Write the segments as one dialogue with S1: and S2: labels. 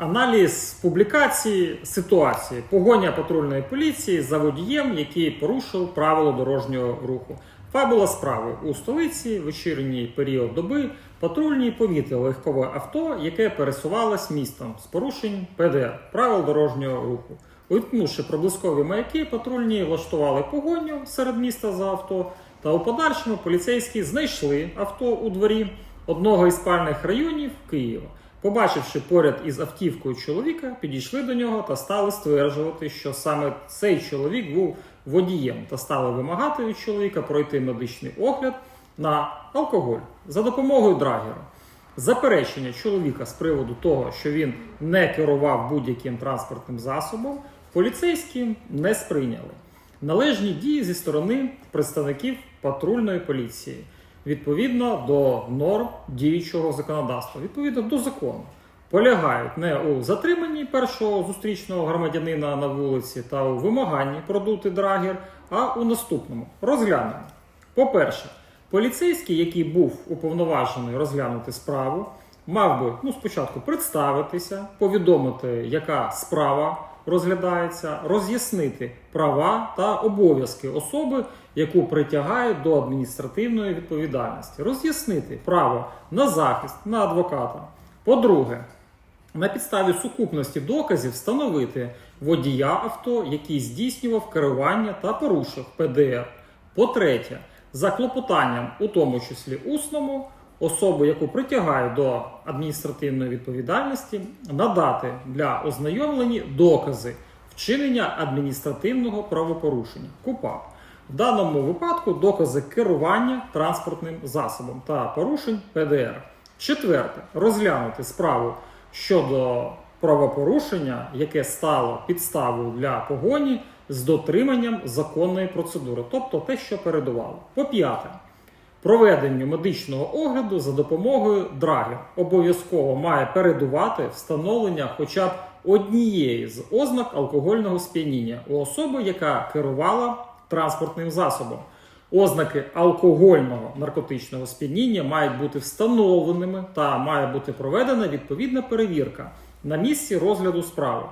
S1: Аналіз публікації ситуації погоня патрульної поліції за водієм, який порушив правила дорожнього руху. Фабула справи у столиці, вечірній період доби, патрульні помітили легкове авто, яке пересувалось містом з порушень ПДР правил дорожнього руху. Увімкнувши проблискові маяки, патрульні влаштували погоню серед міста за авто, та у подальшому поліцейські знайшли авто у дворі одного із спальних районів Києва. Побачивши поряд із автівкою чоловіка, підійшли до нього та стали стверджувати, що саме цей чоловік був водієм та стали вимагати від чоловіка пройти медичний огляд на алкоголь за допомогою драгера. Заперечення чоловіка з приводу того, що він не керував будь-яким транспортним засобом, поліцейські не сприйняли. Належні дії зі сторони представників патрульної поліції відповідно до норм діючого законодавства, відповідно до закону, полягають не у затриманні першого зустрічного громадянина на вулиці та у вимаганні продути драгер, а у наступному розглянемо. По-перше, поліцейський, який був уповноважений розглянути справу, мав би ну, спочатку представитися, повідомити, яка справа розглядається, роз'яснити права та обов'язки особи, яку притягають до адміністративної відповідальності, роз'яснити право на захист, на адвоката. По-друге, на підставі сукупності доказів встановити водія авто, який здійснював керування та порушив ПДР. По-третє, за клопотанням, у тому числі усному, особу, яку притягають до адміністративної відповідальності, надати для ознайомлення докази вчинення адміністративного правопорушення КУПАП. В даному випадку докази керування транспортним засобом та порушень ПДР. Четверте, розглянути справу щодо правопорушення, яке стало підставою для погоні з дотриманням законної процедури, тобто те, що передувало. По п'яте, проведенню медичного огляду за допомогою драгер обов'язково має передувати встановлення хоча б однієї з ознак алкогольного сп'яніння у особи, яка керувала транспортним засобом. Ознаки алкогольного наркотичного сп'яніння мають бути встановленими та має бути проведена відповідна перевірка на місці розгляду справи.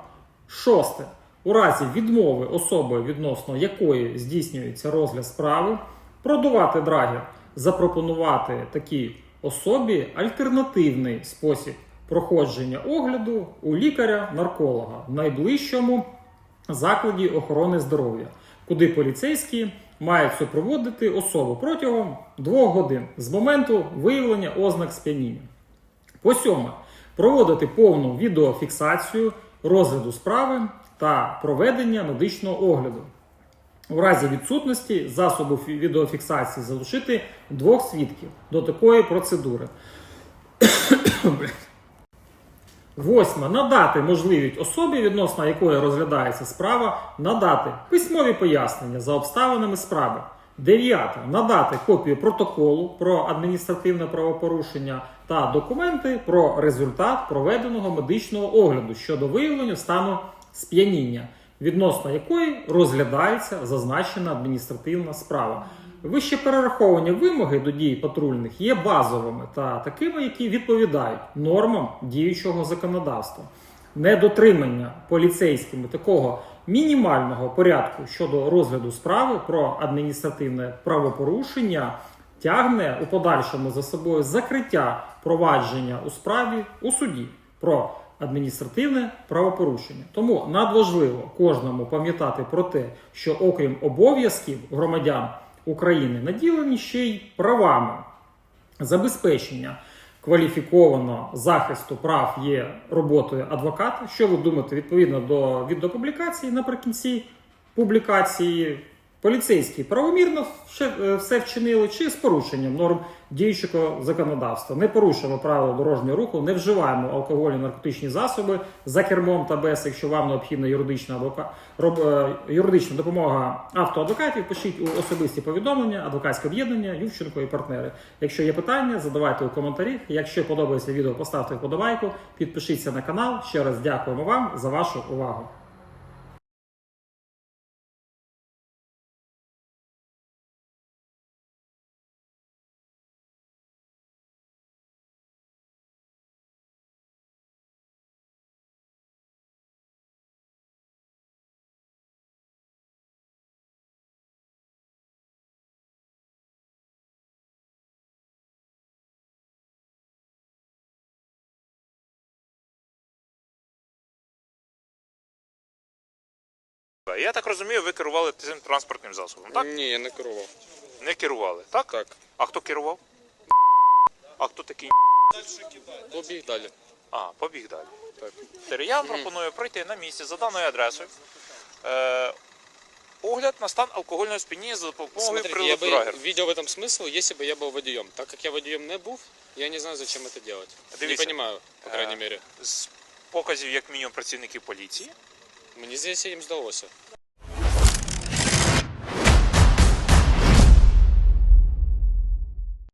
S1: Шосте. У разі відмови особи, відносно якої здійснюється розгляд справи, продувати драгер, запропонувати такій особі альтернативний спосіб проходження огляду у лікаря-нарколога в найближчому закладі охорони здоров'я, куди поліцейські мають супроводити особу протягом двох годин з моменту виявлення ознак сп'яніння. По сьоме, проводити повну відеофіксацію розгляду справи та проведення медичного огляду. У разі відсутності засобу відеофіксації залишити двох свідків до такої процедури. Восьме. Надати можливість особі, відносно якої розглядається справа, надати письмові пояснення за обставинами справи. Дев'яте. Надати копію протоколу про адміністративне правопорушення та документи про результат проведеного медичного огляду щодо виявлення стану сп'яніння, відносно якої розглядається зазначена адміністративна справа. Вище перераховані вимоги до дій патрульних є базовими та такими, які відповідають нормам діючого законодавства. Недотримання поліцейськими такого мінімального порядку щодо розгляду справи про адміністративне правопорушення тягне у подальшому за собою закриття провадження у справі у суді про адміністративне правопорушення. Тому надважливо кожному пам'ятати про те, що окрім обов'язків громадян України наділені ще й правами забезпечення кваліфікованого захисту прав є роботою адвоката. Що ви думаєте відповідно до відеопублікації наприкінці публікації? Поліцейські правомірно е, все вчинили чи з порушенням норм діючого законодавства. Не порушуємо правила дорожнього руху, не вживаємо алкогольні наркотичні засоби за кермом та без, якщо вам необхідна юридична адвока... роб- е, юридична допомога автоадвокатів, пишіть у особисті повідомлення, адвокатське об'єднання, Ювченко і партнери. Якщо є питання, задавайте у коментарях. Якщо подобається відео, поставте вподобайку, підпишіться на канал. Ще раз дякуємо вам за вашу увагу.
S2: Я так розумію, ви керували цим транспортним засобом, так?
S3: Ні, я не керував.
S2: Не керували, так?
S3: Так.
S2: А хто керував? А хто такий?
S3: Побіг далі.
S2: А, побіг далі.
S3: Так.
S2: Тепер Я пропоную пройти на місці за даною адресою. Е, огляд на стан алкогольного сп'яніння за допомогою
S3: Смотрите, я
S2: приладу
S3: бы
S2: Драгер.
S3: видел в этом смысл, если бы я был водієм. Так как я водієм не був, я не знаю, зачем это делать.
S2: Дивіться.
S3: Не понимаю, по крайней
S2: Е,
S3: мере.
S2: З показів, як мінімум, працівників поліції.
S3: Мені здається, їм здалося.